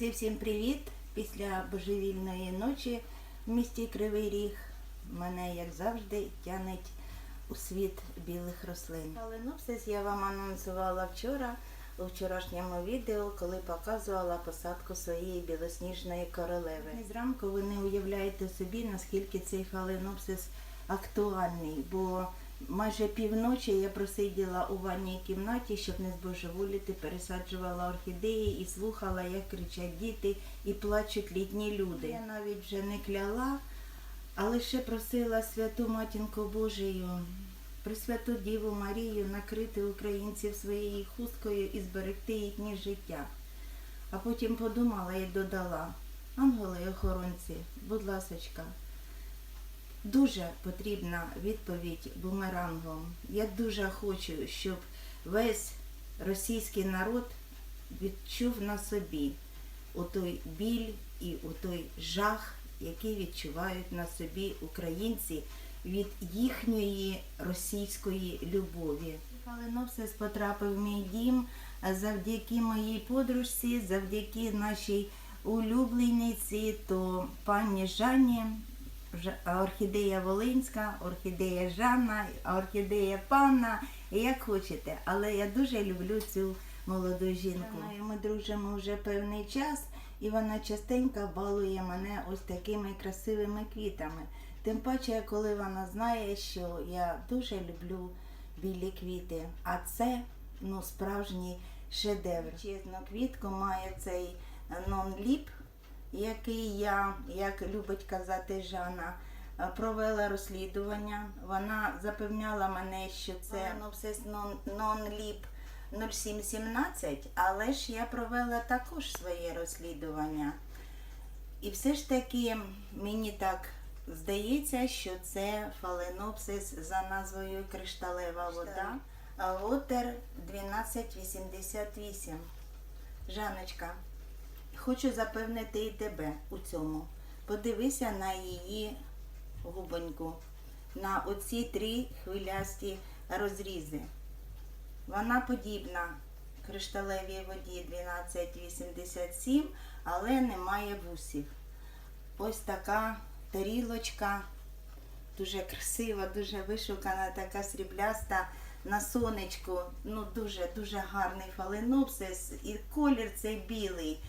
Друзі, всім привіт! Після божевільної ночі в місті Кривий Ріг мене, як завжди, тянеть у світ білих рослин. Каленопсис я вам анонсувала вчора у вчорашньому відео, коли показувала посадку своєї білосніжної королеви. І зранку ви не уявляєте собі, наскільки цей фаленопсис актуальний, бо майже півночі я просиділа у ванній кімнаті, щоб не збожеволіти, пересаджувала орхідеї і слухала, як кричать діти і плачуть літні люди. Я навіть вже не кляла, а лише просила святу матінку Божию, Пресвяту Діву Марію накрити українців своєю хусткою і зберегти їхнє життя. А потім подумала і додала, ангели-охоронці, будь ласочка, дуже потрібна відповідь бумерангом. Я дуже хочу, щоб весь російський народ відчув на собі отой біль і отой жах, який відчувають на собі українці від їхньої російської любові. Калинопсис потрапив в мій дім завдяки моїй подружці, завдяки нашій улюблениці, то пані Жанні, орхідея Волинська, орхідея Жанна, орхідея Панна, як хочете. Але я дуже люблю цю молоду жінку. Ми дружимо вже певний час, і вона частенько балує мене ось такими красивими квітами. Тим паче, коли вона знає, що я дуже люблю білі квіти, а це ну, справжній шедевр. Чесну квітку має цей нон-ліп, який я, як любить казати Жанна, е, провела розслідування. Вона запевняла мене, що це ну, нон-ліп 0717, але ж я провела також своє розслідування. І все ж таки мені так здається, що це фаленопсис за назвою кришталева вода. А Вотер 1288. Жаночка, хочу запевнити і тебе у цьому. Подивися на її губоньку, на оці три хвилясті розрізи. Вона подібна кришталевій воді 1287, але не має вусів. Ось така тарілочка, дуже красива, дуже вишукана, така срібляста на сонечку. Ну, дуже дуже гарний фаленопсис. І колір цей білий.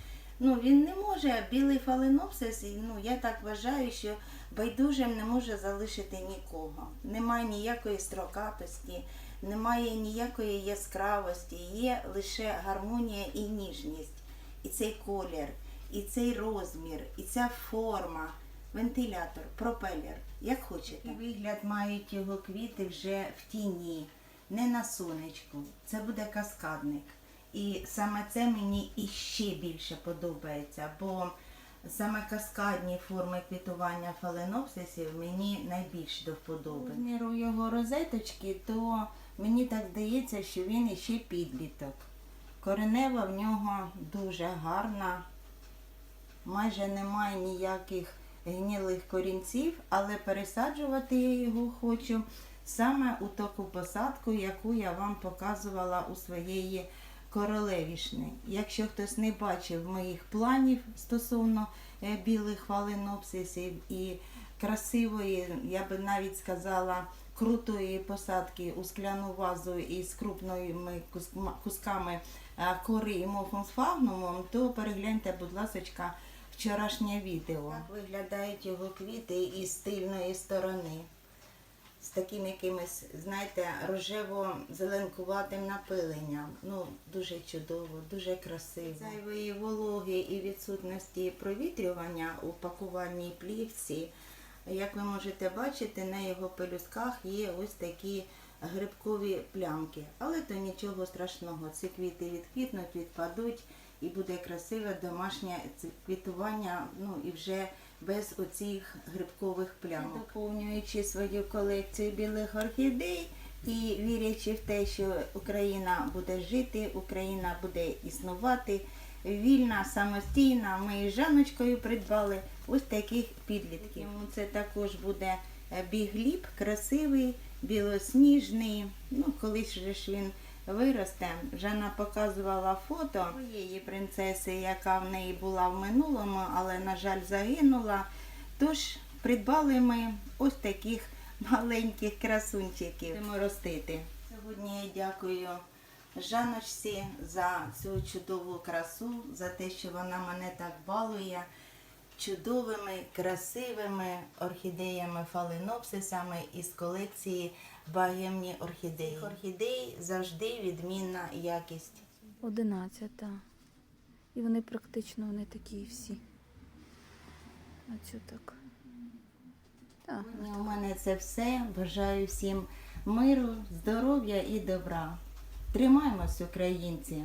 Ну, він не може, білий фаленопсис, ну, я так вважаю, що байдужим не може залишити нікого. Немає ніякої строкатості, немає ніякої яскравості, є лише гармонія і ніжність. І цей колір, і цей розмір, і ця форма, вентилятор, пропелер, як хочете. Вигляд мають його квіти вже в тіні, не на сонечку. Це буде каскадник. І саме це мені іще більше подобається, бо саме каскадні форми квітування фаленопсисів мені найбільш до вподоби. Розміру його розеточки, то мені так здається, що він іще підліток. Коренева в нього дуже гарна, майже немає ніяких гнілих корінців, але пересаджувати я його хочу саме у таку посадку, яку я вам показувала у своєї королевішни. Якщо хтось не бачив моїх планів стосовно е, білих фаленопсисів і красивої, я би навіть сказала, крутої посадки у скляну вазу із крупними кусками е, кори і мохом сфагнумом, то перегляньте, будь ласка, вчорашнє відео. Так виглядають його квіти із тильної сторони. З таким якимось, знаєте, рожево-зеленкуватим напиленням. Ну, дуже чудово, дуже красиво. Зайвої вологи і відсутності провітрювання у пакувальній плівці. Як ви можете бачити, на його пелюсках є ось такі грибкові плямки. Але то нічого страшного. Ці квіти відквітнуть, відпадуть і буде красиве домашнє квітування, ну і вже без оцих грибкових плямок. Доповнюючи свою колекцію білих орхідей і вірячи в те, що Україна буде жити, Україна буде існувати. Вільна, самостійна, ми із Жаночкою придбали ось таких підлітків. Це також буде е, бігліп, красивий, білосніжний. Ну, колись же ж він виросте. Жанна показувала фото її принцеси, яка в неї була в минулому, але, на жаль, загинула. Тож придбали ми ось таких маленьких красунчиків. Будемо ростити. Сьогодні я дякую Жаночці за цю чудову красу, за те, що вона мене так балує чудовими, красивими орхідеями фаленопсисами із колекції Багемні орхідеї. Цих орхідей завжди відмінна якість. Одинадцята. І вони практично вони такі всі. Оцю так. Так. У мене це все. Бажаю всім миру, здоров'я і добра. Тримаємось, українці!